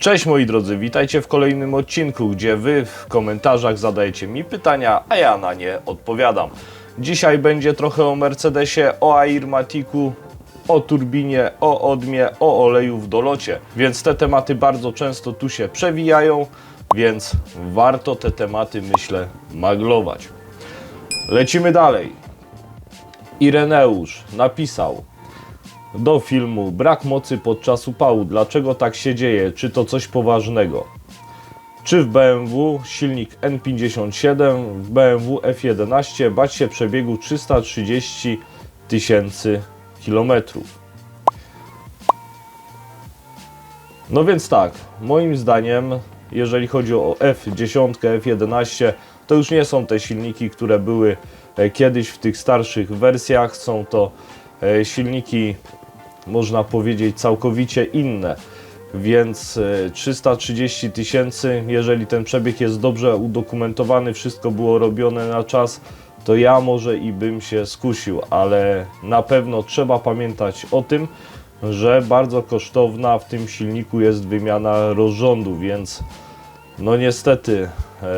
Cześć moi drodzy, witajcie w kolejnym odcinku, gdzie wy w komentarzach zadajecie mi pytania, a ja na nie odpowiadam. Dzisiaj będzie trochę o Mercedesie, o Airmatiku, o turbinie, o odmie, o oleju w dolocie. Więc te tematy bardzo często tu się przewijają, więc warto te tematy myślę maglować. Lecimy dalej. Ireneusz napisał do filmu Brak mocy podczas upału. Dlaczego tak się dzieje? Czy to coś poważnego? Czy w BMW silnik N57, w BMW F11 bać się przebiegu 330 tysięcy kilometrów? No więc tak, moim zdaniem, jeżeli chodzi o F10, F11, to już nie są te silniki, które były e, kiedyś w tych starszych wersjach. Są to e, silniki, można powiedzieć, całkowicie inne. Więc e, 330 tysięcy, jeżeli ten przebieg jest dobrze udokumentowany, wszystko było robione na czas, to ja może i bym się skusił, ale na pewno trzeba pamiętać o tym, że bardzo kosztowna w tym silniku jest wymiana rozrządu, więc no niestety e,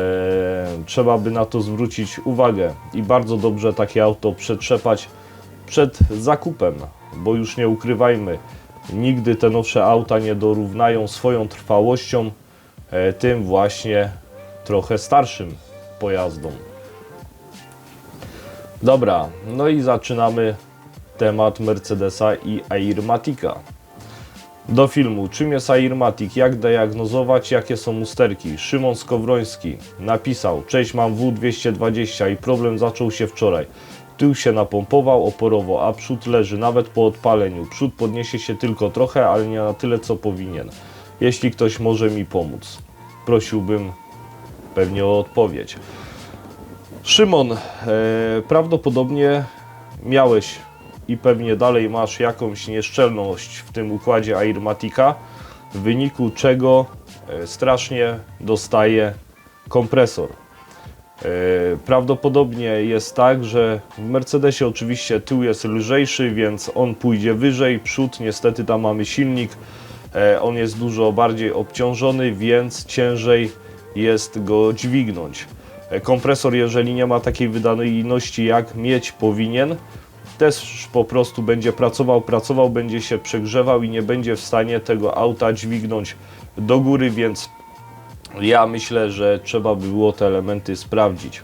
trzeba by na to zwrócić uwagę i bardzo dobrze takie auto przetrzepać przed zakupem, bo już nie ukrywajmy, nigdy te nowsze auta nie dorównają swoją trwałością e, tym właśnie trochę starszym pojazdom. Dobra, no i zaczynamy temat Mercedesa i Airmatica. Do filmu Czym jest Airmatic? Jak diagnozować? Jakie są usterki? Szymon Skowroński napisał Cześć, mam W220 i problem zaczął się wczoraj. Tył się napompował oporowo, a przód leży nawet po odpaleniu. Przód podniesie się tylko trochę, ale nie na tyle co powinien. Jeśli ktoś może mi pomóc, prosiłbym pewnie o odpowiedź. Szymon, e, prawdopodobnie miałeś i pewnie dalej masz jakąś nieszczelność w tym układzie Airmatica, w wyniku czego e, strasznie dostaje kompresor. E, Prawdopodobnie jest tak, że w Mercedesie oczywiście tył jest lżejszy, więc on pójdzie wyżej, przód niestety tam mamy silnik, e, on jest dużo bardziej obciążony, więc ciężej jest go dźwignąć. E, Kompresor, jeżeli nie ma takiej wydajności jak mieć powinien, też po prostu będzie pracował, pracował, będzie się przegrzewał i nie będzie w stanie tego auta dźwignąć do góry, więc ja myślę, że trzeba by było te elementy sprawdzić.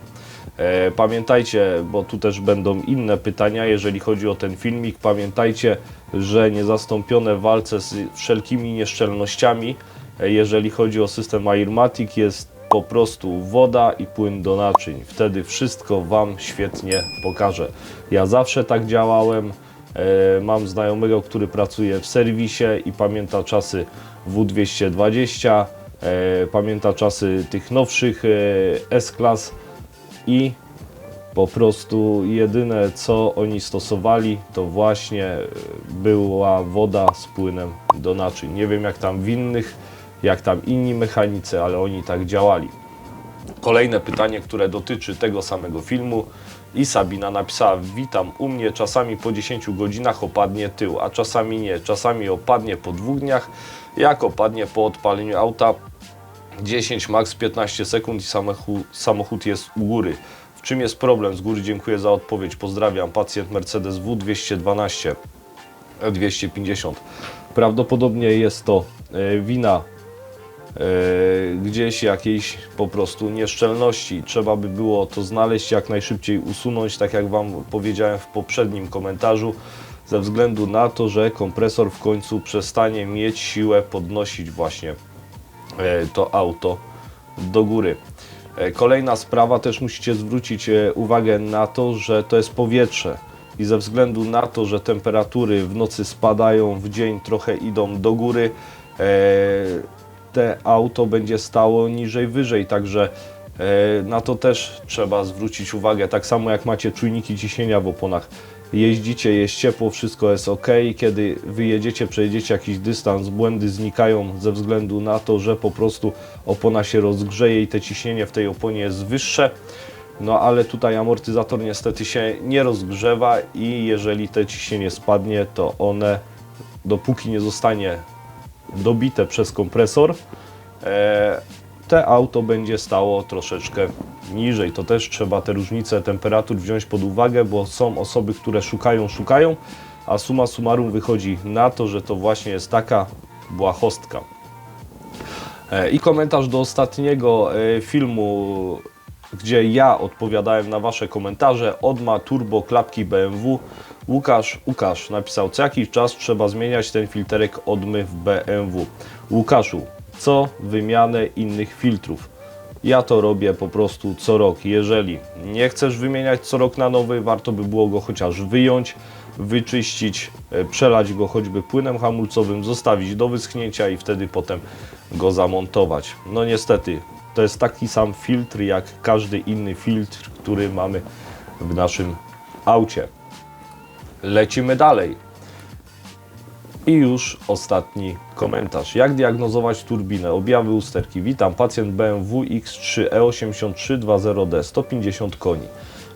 E, Pamiętajcie, bo tu też będą inne pytania, jeżeli chodzi o ten filmik. Pamiętajcie, że niezastąpione w walce z wszelkimi nieszczelnościami, e, jeżeli chodzi o system Airmatic, jest po prostu woda i płyn do naczyń. Wtedy wszystko Wam świetnie pokaże. Ja zawsze tak działałem. E, Mam znajomego, który pracuje w serwisie i pamięta czasy W220, e, pamięta czasy tych nowszych e, S-Class i po prostu jedyne co oni stosowali to właśnie e, była woda z płynem do naczyń. Nie wiem jak tam w innych, jak tam inni mechanicy, ale oni tak działali. Kolejne pytanie, które dotyczy tego samego filmu i Sabina napisała Witam u mnie, czasami po 10 godzinach opadnie tył, a czasami nie, czasami opadnie po dwóch dniach, jak opadnie po odpaleniu auta 10, max 15 sekund i samochód, samochód jest u góry. W czym jest problem? Z góry dziękuję za odpowiedź. Pozdrawiam. Pacjent Mercedes W212 250. Prawdopodobnie jest to e, wina e, gdzieś jakiejś po prostu nieszczelności. Trzeba by było to znaleźć, jak najszybciej usunąć, tak jak Wam powiedziałem w poprzednim komentarzu, ze względu na to, że kompresor w końcu przestanie mieć siłę podnosić właśnie e, to auto do góry. E, Kolejna sprawa, też musicie zwrócić e, uwagę na to, że to jest powietrze i ze względu na to, że temperatury w nocy spadają, w dzień trochę idą do góry, e, te auto będzie stało niżej, wyżej, także e, na to też trzeba zwrócić uwagę. Tak samo jak macie czujniki ciśnienia w oponach. Jeździcie, jest ciepło, wszystko jest ok. Kiedy wyjedziecie, przejedziecie jakiś dystans, błędy znikają ze względu na to, że po prostu opona się rozgrzeje i te ciśnienie w tej oponie jest wyższe. No ale tutaj amortyzator niestety się nie rozgrzewa i jeżeli te ciśnienie spadnie, to one dopóki nie zostanie dobite przez kompresor, e, te auto będzie stało troszeczkę niżej. To też trzeba te różnice temperatur wziąć pod uwagę, bo są osoby, które szukają, szukają, a suma summarum wychodzi na to, że to właśnie jest taka błahostka. E, I komentarz do ostatniego e, filmu, gdzie ja odpowiadałem na Wasze komentarze. Odma Turbo Klapki BMW. Łukasz, Łukasz napisał, co jakiś czas trzeba zmieniać ten filterek odmy w BMW. Łukaszu, co wymianę innych filtrów? Ja to robię po prostu co rok. Jeżeli nie chcesz wymieniać co rok na nowy, warto by było go chociaż wyjąć, wyczyścić, e, przelać go choćby płynem hamulcowym, zostawić do wyschnięcia i wtedy potem go zamontować. No niestety, to jest taki sam filtr jak każdy inny filtr, który mamy w naszym aucie. Lecimy dalej. I już ostatni komentarz. Jak diagnozować turbinę? Objawy usterki. Witam, pacjent BMW X3 E8320D, 150 koni.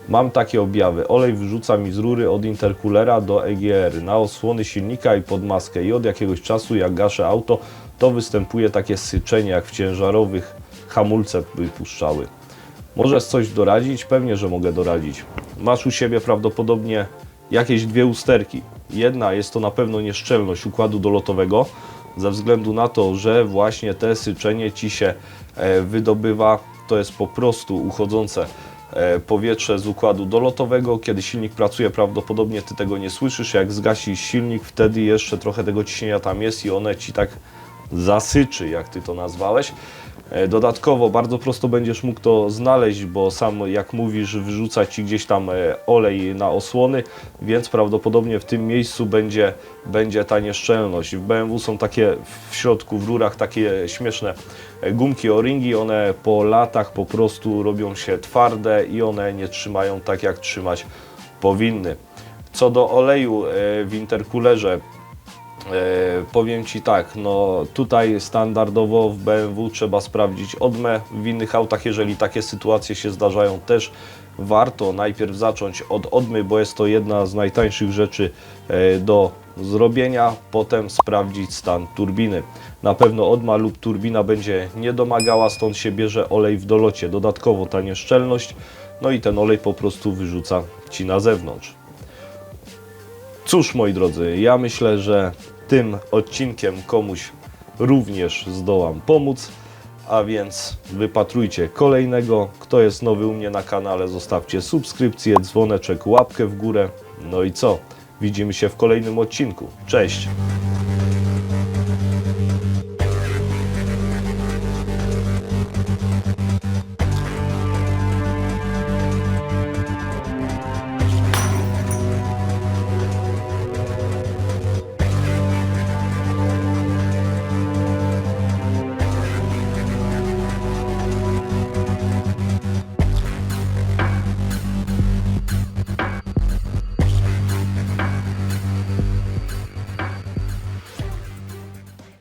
Mam takie objawy. Olej wyrzuca mi z rury od intercoolera do EGR na osłony silnika i pod maskę i od jakiegoś czasu jak gaszę auto, to występuje takie syczenie jak w ciężarowych hamulce wypuszczały. Możesz coś doradzić? Pewnie, że mogę doradzić. Masz u siebie prawdopodobnie jakieś dwie usterki. Jedna jest to na pewno nieszczelność układu dolotowego, ze względu na to, że właśnie te syczenie ci się e, wydobywa. To jest po prostu uchodzące e, powietrze z układu dolotowego. Kiedy silnik pracuje, prawdopodobnie ty tego nie słyszysz. Jak zgasi silnik, wtedy jeszcze trochę tego ciśnienia tam jest i one ci tak zasyczy, jak ty to nazwałeś. E, Dodatkowo bardzo prosto będziesz mógł to znaleźć, bo sam jak mówisz wyrzuca Ci gdzieś tam e, olej na osłony, więc prawdopodobnie w tym miejscu będzie, będzie ta nieszczelność. W BMW są takie w środku, w rurach takie śmieszne e, gumki o-ringi, one po latach po prostu robią się twarde i one nie trzymają tak jak trzymać powinny. Co do oleju w intercoolerze, E, powiem Ci tak, no tutaj standardowo w BMW trzeba sprawdzić odmę. W innych autach, jeżeli takie sytuacje się zdarzają, też warto najpierw zacząć od odmy, bo jest to jedna z najtańszych rzeczy e, do zrobienia, potem sprawdzić stan turbiny. Na pewno odma lub turbina będzie niedomagała, stąd się bierze olej w dolocie. Dodatkowo ta nieszczelność, no i ten olej po prostu wyrzuca Ci na zewnątrz. Cóż, moi drodzy, ja myślę, że tym odcinkiem komuś również zdołam pomóc, a więc wypatrujcie kolejnego. Kto jest nowy u mnie na kanale, zostawcie subskrypcję, dzwoneczek, łapkę w górę. No i co? Widzimy się w kolejnym odcinku. Cześć!